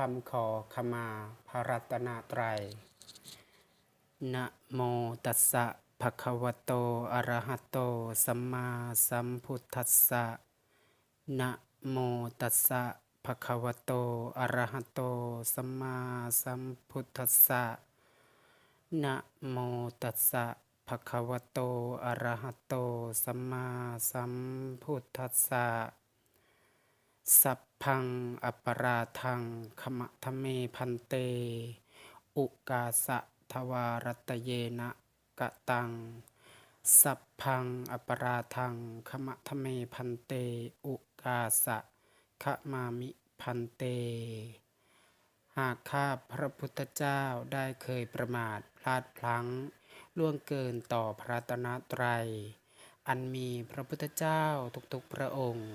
คำขอขมาพระรัตนตรัย นะโมตัสสะภะคะวะโต อะระหะโต สัมมาสัมพุทธัสสะ นะโมตัสสะภะคะวะโต อะระหะโต สัมมาสัมพุทธัสสะ นะโมตัสสะภะคะวะโต อะระหะโต สัมมาสัมพุทธัสสะ สัพพังอปปราทังขมะทะเมพันเต อุกาสะทวารัตเยนะกะตัง สัพพังอปปราทังขมะทะเมพันเต อุกาสะขมามิพันเต หากข้าพระพุทธเจ้าได้เคยประมาทพลาดพลั้ง ล่วงเกินต่อพระรัตนตรัยอันมีพระพุทธเจ้าทุกๆพระองค์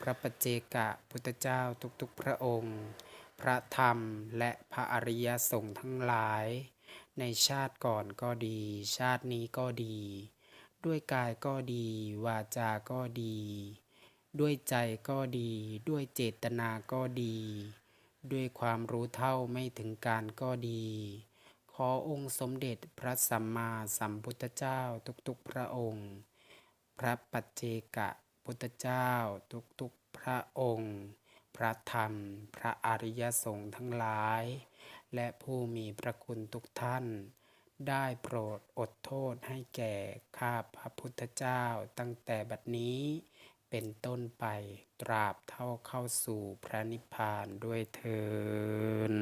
พระปัจเจกะพุทธเจ้าทุกๆพระองค์ พระธรรมและพระอริยสงฆ์ทั้งหลาย ในชาติก่อนก็ดี ชาตินี้ก็ดี ด้วยกายก็ดี วาจาก็ดี ด้วยใจก็ดี ด้วยเจตนาก็ดี ด้วยความรู้เท่าไม่ถึงการก็ดี ขอองค์สมเด็จพระสัมมาสัมพุทธเจ้าทุกๆพระองค์ พระปัจเจกะ พุทธเจ้า ทุกๆพระองค์ พระธรรม พระอริยสงฆ์ทั้งหลาย และผู้มีพระคุณทุกท่าน ได้โปรดอดโทษให้แก่ข้าพระพุทธเจ้าตั้งแต่บัดนี้เป็นต้นไปตราบเท่าเข้าสู่พระนิพพานด้วยเทิน